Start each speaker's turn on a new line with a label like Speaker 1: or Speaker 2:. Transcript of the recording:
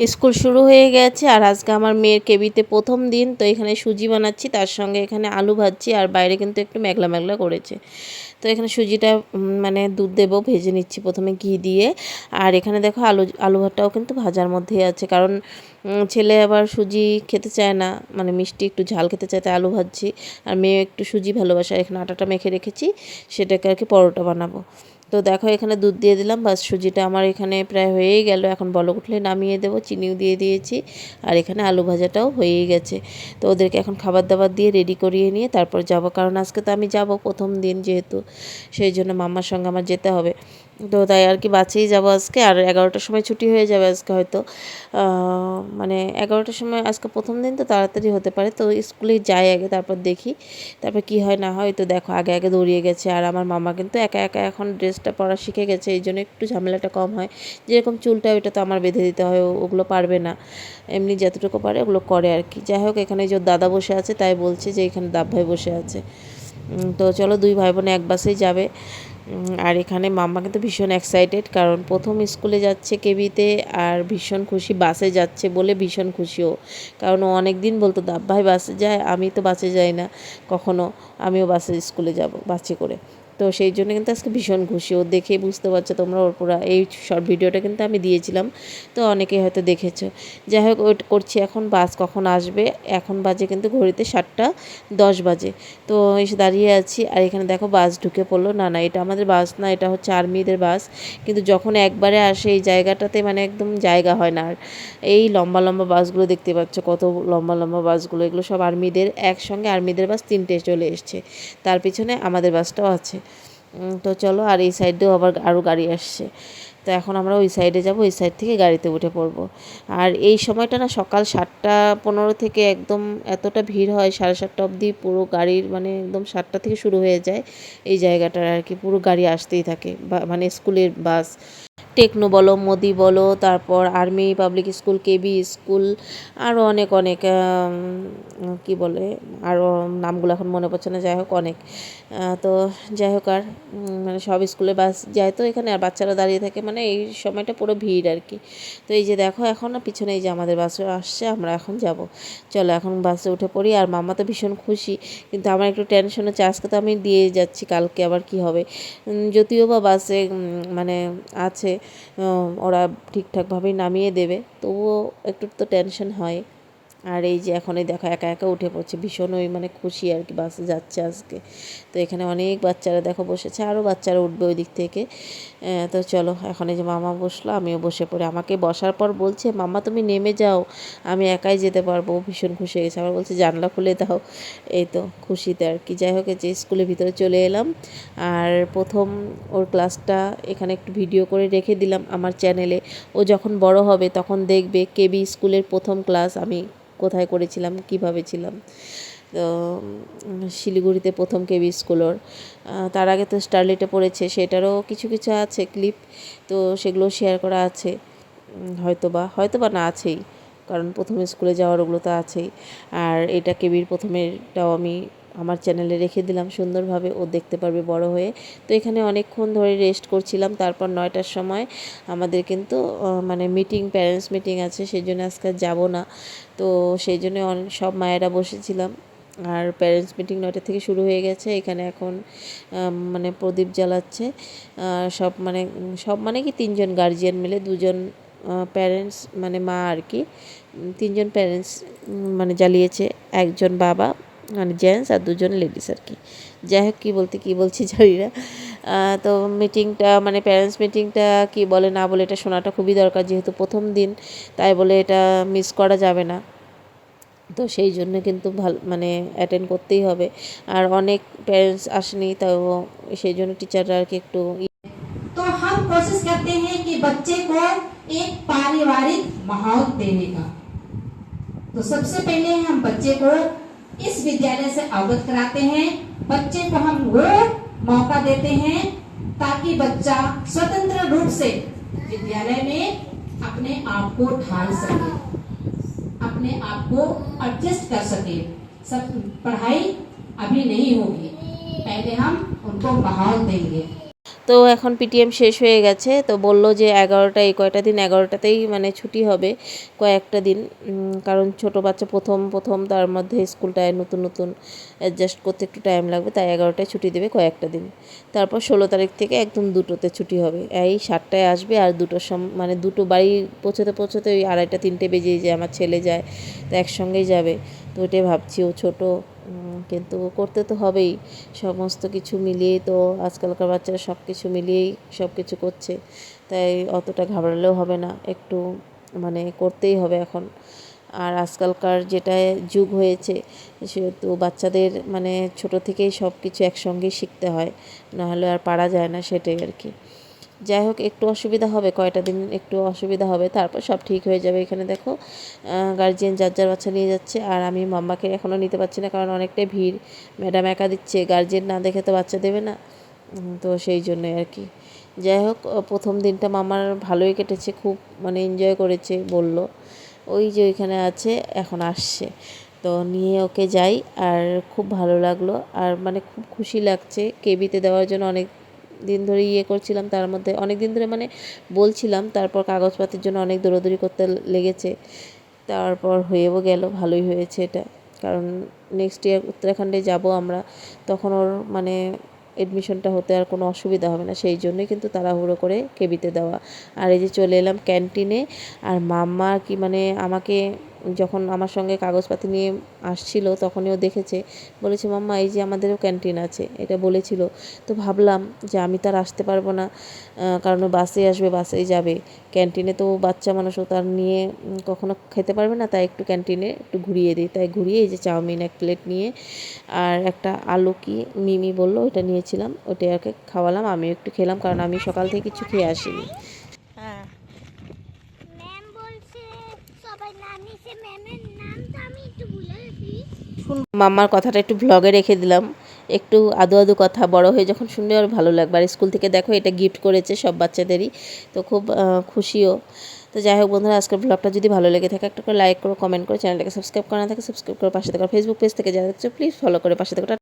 Speaker 1: School শুরু হয়ে গেছে আর আজকে আমার মেয়ের কেবিতে প্রথম দিন, তো এখানে সুজি বানাচ্ছি, তার সঙ্গে এখানে আলু ভাজছি আর বাইরে কিন্তু একটু মেঘলা মেঘলা করেছে। তো এখানে সুজিটা মানে দুধ দেবো, ভেজে নিচ্ছি প্রথমে ঘি দিয়ে। আর এখানে দেখো আলু আলু ভাতটাও কিন্তু ভাজার মধ্যেই আছে, কারণ ছেলে আবার সুজি খেতে চায় না মানে মিষ্টি একটু ঝাল খেতে চায়, তাই আলু ভাজছি। আর মেয়ে একটু সুজি ভালোবাসে এখানে আটাটা মেখে রেখেছি, সেটাকে আর কি পরোটা বানাবো। তো দেখো এখানে দুধ দিয়ে দিলাম, বাস সুজিটা আমার এখানে প্রায় হয়েই গেল। এখন বলক উঠলে নামিয়ে দেবো, চিনিও দিয়ে দিয়েছি আর এখানে আলু ভাজাটাও হয়েই গেছে। তো ওদেরকে এখন খাবার দাবার দিয়ে রেডি করিয়ে নিয়ে তারপর যাব, কারণ আজকে তো আমি যাব প্রথম দিন যেহেতু, সেই জন্য মামার সঙ্গে আমার যেতে হবে। তো তাই আর কি বাঁচেই যাব আজকে। আর এগারোটার সময় ছুটি হয়ে যাবে আজকে হয়তো। মানে এগারোটার সময় আজকে প্রথম দিন তো তাড়াতাড়ি হতে পারে। তো স্কুলে যাই আগে, তারপর দেখি। তারপর কি হয় না হয় তো দেখো, আগে আগে দৌড়িয়ে গেছে। আর আমার মামা কিন্তু একা একা এখন ড্রেসটা পরা শিখে গেছে, এই জন্য একটু ঝামেলাটা কম হয়। যেরকম চুলটা ওইটা তো আমার বেঁধে দিতে হয় ওগুলো পারবে না। এমনি যতটুকু পারে ওগুলো করে আর কি। যাই হোক, এখানে যে দাদা বসে আছে, তাই বলছে যে এখানে দাব ভাই বসে আছে। তো চলো দুই ভাই বোনে এক বাসেই যাবে। আর এখানে মাম্মা কিন্তু ভীষণ এক্সাইটেড কারণ প্রথম স্কুলে যাচ্ছে কেবিতে আর ভীষণ খুশি বাসে যাচ্ছে বলে ভীষণ খুশিও কারণ ও অনেক দিন বলতো দাব ভাই বাসে যায়, আমি তো বাসে যাই না, কখনো আমিও বাসে স্কুলে যাব, বাসে করে। তো সেই জন্য কিন্তু আজকে ভীষণ খুশি। ও দেখেই বুঝতে পারছ তোমরা ওর পুরো এই শর্ট ভিডিওটা কিন্তু আমি দিয়েছিলাম। তো অনেকেই হয়তো দেখেছ। যাই হোক ওয়েট করছি এখন, বাস কখন আসবে? এখন বাজে কিন্তু ঘড়িতে সাতটা দশ বাজে। তো এসে দাঁড়িয়ে আছি। আর এখানে দেখো বাস ঢুকে পড়ল। না না, এটা আমাদের বাস না, এটা হচ্ছে আর্মিদের বাস। কিন্তু যখন একবারে আসে এই জায়গাটাতে মানে একদম জায়গা হয় না আর। এই লম্বা লম্বা বাসগুলো দেখতে পাচ্ছ, কত লম্বা লম্বা বাসগুলো। এগুলো সব আর্মিদের একসঙ্গে আর্মিদের বাস তিনটে চলে এসছে। তার পিছনে আমাদের বাসটাও আছে। তো চলো, আর এই সাইডেও আবার আরও গাড়ি আসছে। তো এখন আমরা ওই সাইডে যাব, ওই সাইড থেকে গাড়িতে উঠে পড়ব। আর এই সময়টা না সকাল সাতটা পনেরো থেকে একদম এতটা ভিড় হয়, সাড়ে সাতটা অবধি পুরো গাড়ির মানে একদম সাতটা থেকে শুরু হয়ে যায়। এই জায়গাটার আর কি পুরো গাড়ি আসতেই থাকে, বা- মানে স্কুলের বাস। টেকনো বলো, মোদি বলো, তারপর army, public school, K B school আরও অনেক অনেক কি বলে আরও নামগুলো এখন মনে পড়ছে না, যাই হোক, অনেক। তো যাই হোক আর মানে সব স্কুলে বাস যায় তো এখানে, আর বাচ্চারা দাঁড়িয়ে থাকে মানে এই সময়টা পুরো ভিড় আর কি। তো এই যে দেখো, এখন পিছনে এই যে আমাদের বাসে আসছে, আমরা এখন যাব। চলো এখন বাসে উঠে পড়ি, আর মামা তো ভীষণ খুশি, কিন্তু আমার একটু টেনশন হচ্ছে, আজকে তো আমি দিয়ে যাচ্ছি, কালকে আবার কি হবে? যদিও বা বাসে মানে আছে ওরা ঠিকঠাকভাবেই নামিয়ে দেবে। তবুও একটু তো টেনশন হয়। আর এই যে এখন এই দেখো একা একা উঠে পড়ছে ভীষণ ওই মানে খুশি আর কি বাসে যাচ্ছে আজকে। তো এখানে অনেক বাচ্চারা দেখো বসেছে আরও বাচ্চারা উঠবে ওই দিক থেকে তো চলো, এখন এই যে মামা বসল, আমিও বসে পড়ি। আমাকে বসার পর বলছে, মামা, তুমি নেমে যাও, আমি একাই যেতে পারব। ভীষণ খুশি হয়ে গেছে। আবার বলছে, জানলা খুলে দাও। এই তো খুশিতে আর কি। যাই হোক যে স্কুলের ভিতরে চলে এলাম। আর প্রথম ওর ক্লাসটা এখানে একটু ভিডিও করে রেখে দিলাম আমার চ্যানেলে। ও যখন বড় হবে, তখন দেখবে কেবি স্কুলের প্রথম ক্লাস আমি কোথায় করেছিলাম, কীভাবে ছিলাম। তো শিলিগুড়িতে প্রথম কেবি স্কুলর। তার আগে তো স্টারলিটে পড়েছে, সেটারও কিছু কিছু আছে ক্লিপ, তো সেগুলো শেয়ার করা আছে। হয়তো বা হয়তো বা না আছেই, কারণ প্রথমে স্কুলে যাওয়ার ওগুলো তো আছেই। আর এটা কেবির প্রথমেরটাও আমি আমার চ্যানেলে রেখে দিলাম, সুন্দরভাবে ও দেখতে পারবে বড় হয়ে। তো এখানে অনেকক্ষণ ধরে রেস্ট করছিলাম, তারপর নয়টার সময় আমাদের কিন্তু মানে মিটিং প্যারেন্টস মিটিং আছে সেই জন্য আজকে যাব না। তো সেই জন্য সব মায়েরা বসেছিলাম। আর প্যারেন্টস মিটিং নয়টা থেকে শুরু হয়ে গেছে, এখানে এখন মানে প্রদীপ জ্বালাচ্ছে। সব মানে সব মানে কি তিনজন গার্জিয়ান মিলে দুজন প্যারেন্টস মানে মা আর কি, তিনজন প্যারেন্টস মানে জ্বালিয়েছে। একজন বাবা মানে জেন্টস আর দুজন লেডিস আর কি যাই হোক কী বলতে কী বলছি জানি না আহ, তো মিটিংটা মানে প্যারেন্টস মিটিংটা কি বলে না বলে এটা শোনাটা খুবই দরকার যেহেতু প্রথম দিন তাই বলে এটা মিস করা যাবে না তো সেই জন্য কিন্তু ভালো মানে অ্যাটেন্ড করতেই হবে আর অনেক প্যারেন্টস আসেনি তাও সেই জন্য টিচাররা আর কি একটু
Speaker 2: तो हम कोशिश करते हैं कि बच्चे को एक पारिवारिक माहौल देने का तो सबसे पहले हम बच्चे को इस विद्यालय से अवगत कराते हैं। बच्चे को हम वो मौका देते हैं ताकि बच्चा स्वतंत्र रूप से विद्यालय में अपने आप को ढाल सके, अपने आप को एडजस्ट कर सके। सब पढ़ाई अभी नहीं होगी, पहले हम उनको माहौल देंगे।
Speaker 1: তো এখন পিটিএম শেষ হয়ে গেছে। তো বলল যে এগারোটা, এই কয়টা দিন, এগারোটাতেই মানে ছুটি হবে, কয়েকটা দিন। কারণ ছোট বাচ্চা প্রথম প্রথম, তার মধ্যে স্কুলটায় নতুন নতুন অ্যাডজাস্ট করতে একটু টাইম লাগবে, তাই এগারোটায় ছুটি দেবে কয়েকটা দিন। তারপর ষোলো তারিখ থেকে একদম দুটোতে ছুটি হবে। এই সাতটায় আসবে আর দুটোর সম মানে দুটো বাড়ি পৌঁছতে পৌঁছতে ওই আড়াইটা, তিনটে বেজেই যায়, আমার ছেলে যায়, তো একসঙ্গেই যাবে। তো ওইটাই ভাবছি, ও ছোটো কিন্তু করতে তো হবেই। সমস্ত কিছু মিলিয়েই তো আজকালকার বাচ্চারা সব কিছু মিলিয়েই সব কিছু করছে। তাই অতটা ঘাবড়ালেও হবে না, একটু মানে করতেই হবে এখন। আর আজকালকার যেটা যুগ হয়েছে, সেহেতু বাচ্চাদের মানে ছোট থেকেই সব কিছু একসঙ্গেই শিখতে হয়, নাহলে আর পারা যায় না সেটাই আর কি। যাই হোক, একটু অসুবিধা হবে, কয়টা দিন একটু অসুবিধা হবে, তারপর সব ঠিক হয়ে যাবে। এখানে দেখো গার্জিয়ান যার যার বাচ্চা নিয়ে যাচ্ছে, আর আমি মাম্মাকে এখনও নিতে পারছি না, কারণ অনেকটাই ভিড়। ম্যাডাম একা দিচ্ছে গার্জিয়ান না দেখে তো বাচ্চা দেবে না। তো সেই জন্যই আর কি। যাই হোক প্রথম দিনটা মামার ভালোই কেটেছে, খুব মানে এনজয় করেছে, বলল। ওই যে ওইখানে আছে, এখন আসছে। তো নিয়ে ওকে যাই, আর খুব ভালো লাগল, আর মানে খুব খুশি লাগছে, কেবিতে দেওয়ার জন্য অনেক দিন ধরে ইয়ে করছিলাম, তার মধ্যে অনেক দিন ধরে মানে বলছিলাম, তারপর কাগজপাতির জন্য অনেক দৌড়াদৌড়ি করতে লেগেছে। তারপর হয়েও গেল, ভালোই হয়েছে এটা। কারণ নেক্সট ইয়ার উত্তরাখণ্ডে যাব আমরা, তখন ওর মানে এডমিশনটা হতে আর কোনো অসুবিধা হবে না, সেই জন্যই কিন্তু তাড়াহুড়ো করে কেবিতে দেওয়া। আর এই যে চলে এলাম ক্যান্টিনে আর মাম্মা কি মানে আমাকে যখন আমার সঙ্গে কাগজপাতি নিয়ে আসছিল, তখনই ও দেখেছে। বলেছে, মাম্মা, এই যে আমাদেরও ক্যান্টিন আছে। এটা বলেছিল। তো ভাবলাম যে আমি তার আসতে পারব না কারণ ও বাসে আসবে, বাসেই যাবে। ক্যান্টিনে তো বাচ্চা মানুষ, ও তার নিয়ে কখনো খেতে পারবে না, তাই একটু ক্যান্টিনে একটু ঘুরিয়ে দিই। তাই ঘুরিয়ে এই যে চাউমিন এক প্লেট নিয়ে, আর একটা আলু কি মিমি বলল, ওইটা নিয়েছিলাম। ওইটা ওকে খাওয়ালাম, আমিও একটু খেলাম, কারণ আমি সকাল থেকে কিছু খেয়ে আসিনি
Speaker 3: হ্যাঁ
Speaker 4: ম্যাম বলছে সবাই নাম নিছে ম্যামের নাম তো আমি একটু ভুলে গেছি
Speaker 1: মাম্মার কথাটা একটু ব্লগে রেখে দিলাম। একটু আদু আদু কথা, বড় হয়ে যখন শুনবে আর ভালো লাগবে। আর স্কুল থেকে দেখো, এটা গিফট করেছে সব বাচ্চাদেরই। তো খুব খুশিও। তো যাই হোক বন্ধুরা, আজকের ব্লগটা যদি ভালো লেগে থাকে, একটা করে লাইক করো কমেন্ট করো চ্যানেলটাকে সাবস্ক্রাইব করা থাকে সাবস্ক্রাইব করে, পাশে থাকো ফেসবুক পেজ থেকে যারা দেখছ প্লিজ ফলো করে পাশে থাকো।